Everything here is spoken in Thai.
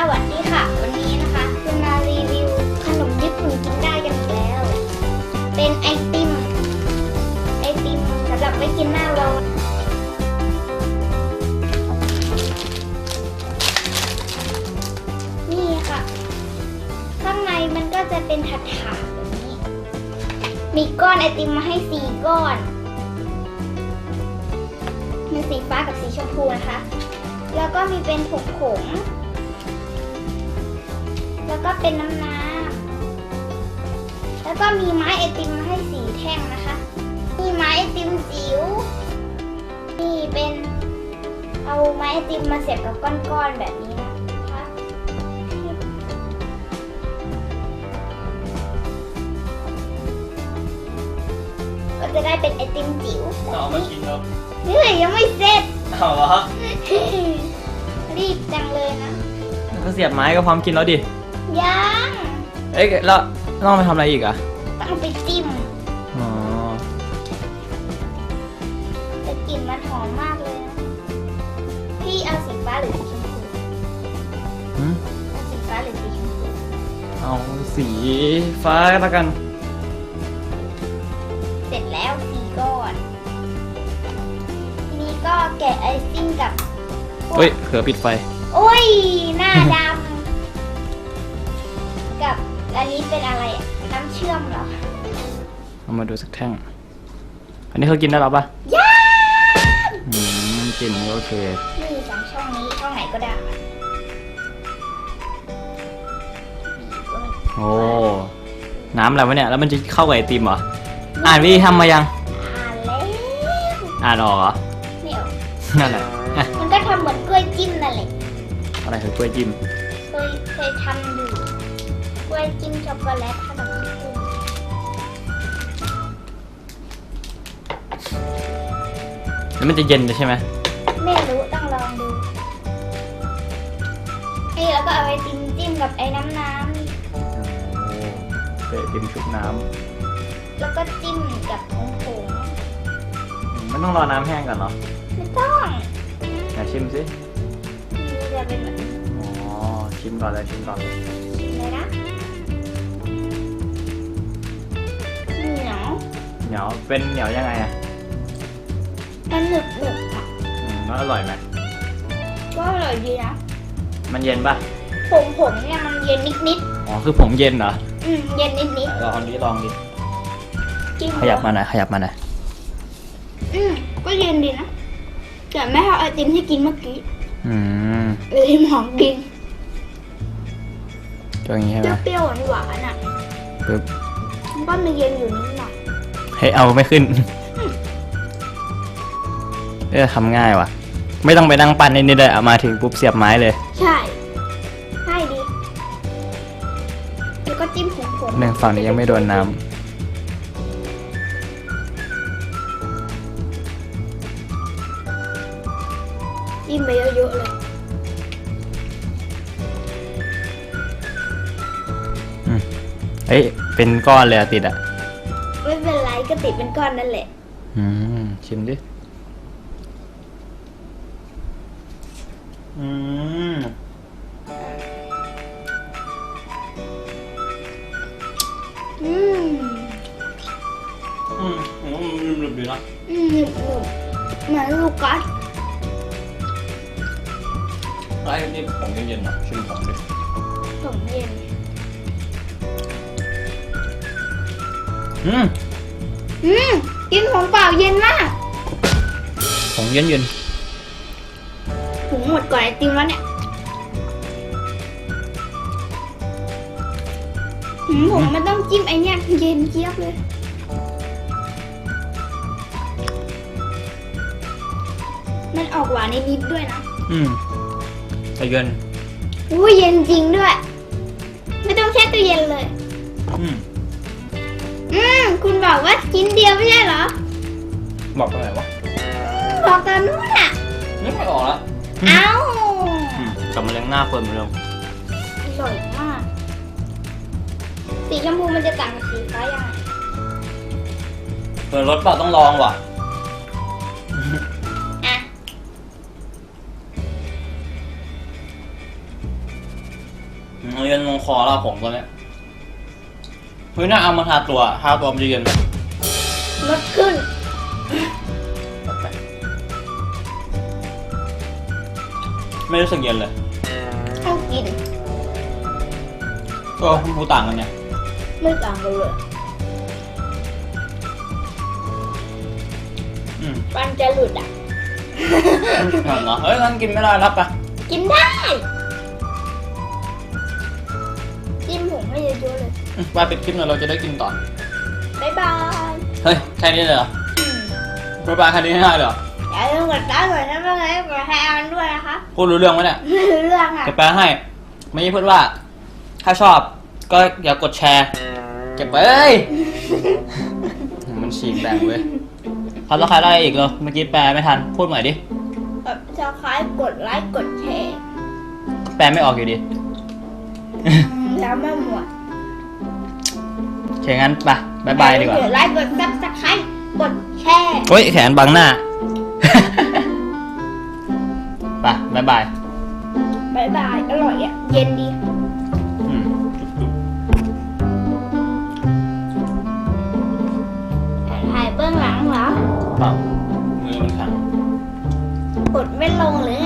สวัสดีค่ะ วันนี้นะคะคุณมารีวิวขนมญี่ปุ่นกินได้กันอีกแล้ว เป็นไอติม ไอติมสำหรับไว้กินหน้าร้อนนี่ค่ะ ข้างในมันก็จะเป็นถาดๆแบบนี้ มีก้อนไอติมมาให้สี่ก้อนมีสีฟ้ากับสีชมพูนะคะ แล้วก็มีเป็นผงผง แล้วก็เป็นน้ำน้ำแล้วก็มีไม้ไอติมมาให้สีแท่งนะคะ มีไม้ไอติมจิ๋วนี่เป็นเอาไม้ไอติมมาเสียบกับก้อนๆแบบนี้นะคะก็จะได้เป็นไอติมจิ๋วเอามากินเนาะเฮ้ยยังไม่เสร็จเอาเหรอรีบจังเลยนะก็เสียบไม้ก็พร้อมกินแล้วดิ ยังเอ้ยแล้วต้องเอาไปทำอะไรอีกอะต้องเอาไปจิ้มอ๋อแต่กลิ่นมันหอมมากเลยนะพี่เอาสีฟ้าหรือสีชมพูหืมเอาสีฟ้าหรือสีชมพูเอาสีฟ้าแล้วกัน เสร็จแล้วสีก้อนทีนี้ก็แกะไอซิ่งกับพวก เฮ้ยเผื่อปิดไฟ โอ้ย หน้าด มาดูสักแท่ง อันนี้เขากินได้หรอปะย่าอืมกลิ่นก็โอเคนี่สองช่องนี้ช่องไหนก็ได้โอ้น้ำอะไรวะเนี่ยแล้วมันจะเข้ากับไอติมเหรออ่านวิธีทำมายัง อ่านแล้วอ่านออกเหรอไม่เอานั่นแหละอะมันก็ทำเหมือนกล้วยจิ้มนั่นแหละอะไรคือกล้วยจิ้มเคยเคยทำอยู่กล้วยจิ้มช็อกโกแลตขนม มันจะเย็นเลยใช่ไหมไม่รู้ต้องลองดูเอ้ยแล้วก็เอาไอติมจิ้มกับไอ้น้ำน้โอ้เตะติมชุบน้ำแล้วก็จิ้มกับผงผงำมันต้องรอน้ำแห้งก่อนเหรอไม่ต้องไหนชิมสินี่จะเป็นแบบนี้อ๋อชิมก่อนเลยชิมก่อนเลยนะเหนียวเหนียวเป็นเหนียวยังไงอะ มันหนึบหนึบๆอะอืมแล้วอร่อยไหมก็อร่อยดีนะมันเย็นปะผงผงๆเนี่ยมันเย็นนิดนิดอ๋อคือผงเย็นเหรอๆอืมเย็นนิดนิดลองดิลองดิๆจิ้มขยับมาหน่อยขยับมาหน่อยอืมก็เย็นดีนะแต่ไม่เท่าไอติมที่กินเมื่อกี้อืมไอติมหอมกินตัวอย่างนี้ใช่ไหมเปรี้ยวๆหวานๆอะปึ๊บมันก็มีเย็นอยู่นิดหน่อยเฮ้ยเอาไม่ขึ้น เออทำง่ายว่ะ ไม่ต้องไปนั่งปั้นในนี่เลยเอามาถึงปุ๊บเสียบไม้เลยใช่ใช่ดีแล้วก็จิ้มผงผงหนึ่งฝั่งนี้ยังไม่โดนน้ำจิ้มไปเยอะๆเลยเฮ้ยเป็นก้อนเลยอะติดอะไม่เป็นไรก็ติดเป็นก้อนนั่นแหละ อืม ชิมดิ อืมอืมอืมอืมหนึบดีนะอืมหนึบหนึบเหมือนลูกกัสไอ้นี่ผมเย็นๆนะชิมผมดิผมเย็นอืมอืมกินของเปล่าเย็นมากผมเย็นเย็นถุ งหมดก่อนไอติมแล้วเนี่ยหืมผมมันต้องจิ้มไอเนี้ยเย็นเจี๊ยบเลย มันออกหวานนิดๆด้วยนะๆอืมแต่เย็นอุ้ยเย็นจริงด้วย ไม่ต้องแช่ตู้เย็นเลย อืมอืมคุณบอกว่าชิ้นเดียวไม่ใช่เหรอ บอกตรงไหนวะ บอกตอนนู้นอะนึกไม่ออกแล้ว เอ้าอืมกลับมาเลี้ยงหน้าเฟิร์มเหมือนเดิมอร่อยมาก สีชมพูมันจะต่างกับสีฟ้ายังไงเปิดรถเปล่าต้องลองว่ะ อะมันเย็นลงคอแล้วผมตอนเนี้ยเฮ้ยน่าเอามาทาตัวทาตัวมันจะเย็นลดขึ้น ไม่รู้สึกเย็นเลยต้องกินก็มูต่างกันเนี่ยไม่ต่างกันเลยอืมฟันจะหลุดอะเหรอเฮ้ยงั้นกินไม่ได้รับไปกินได้จิ้มผมให้เยอะๆเลยอืมไปปิดคลิปหน่อยเราจะได้กินต่อบ๊ายบาย เฮ้ย แค่นี้เลยเหรออืมบ๊ายบายแค่นี้ง่ายๆเลยเหรอ อย่าลืมกดไลค์กดซับสไครต์กดแชร์มันด้วยนะคะพูดรู้เรื่องไหมเนี่ยไม่รู้เรื่องค่ะจะแปลให้ ไม่ใช่พูดว่า ถ้าชอบก็อย่ากดแชร์เก็บไว้เอ้ย มันฉีกแบ่งเว้ยพัดแล้วใครได้อีกเหรอเมื่อกี้แปลไม่ทัน พูดใหม่ดิ กดซับสไครต์กดไลค์กดแชร์แปลไม่ออกอยู่ดี แล้วไม่หมดโอเคงั้นไปบายบายดีกว่ากดไลค์กดซับสไครต์กดแชร์ เฮ้ย แขนบังหน้า ไปบายบายบ๊ายบาย อร่อยอะ เย็นดีอืมถ่ายเบื้องหลังเหรอเปล่ามือมันแข็งกดไม่ลงหรือไง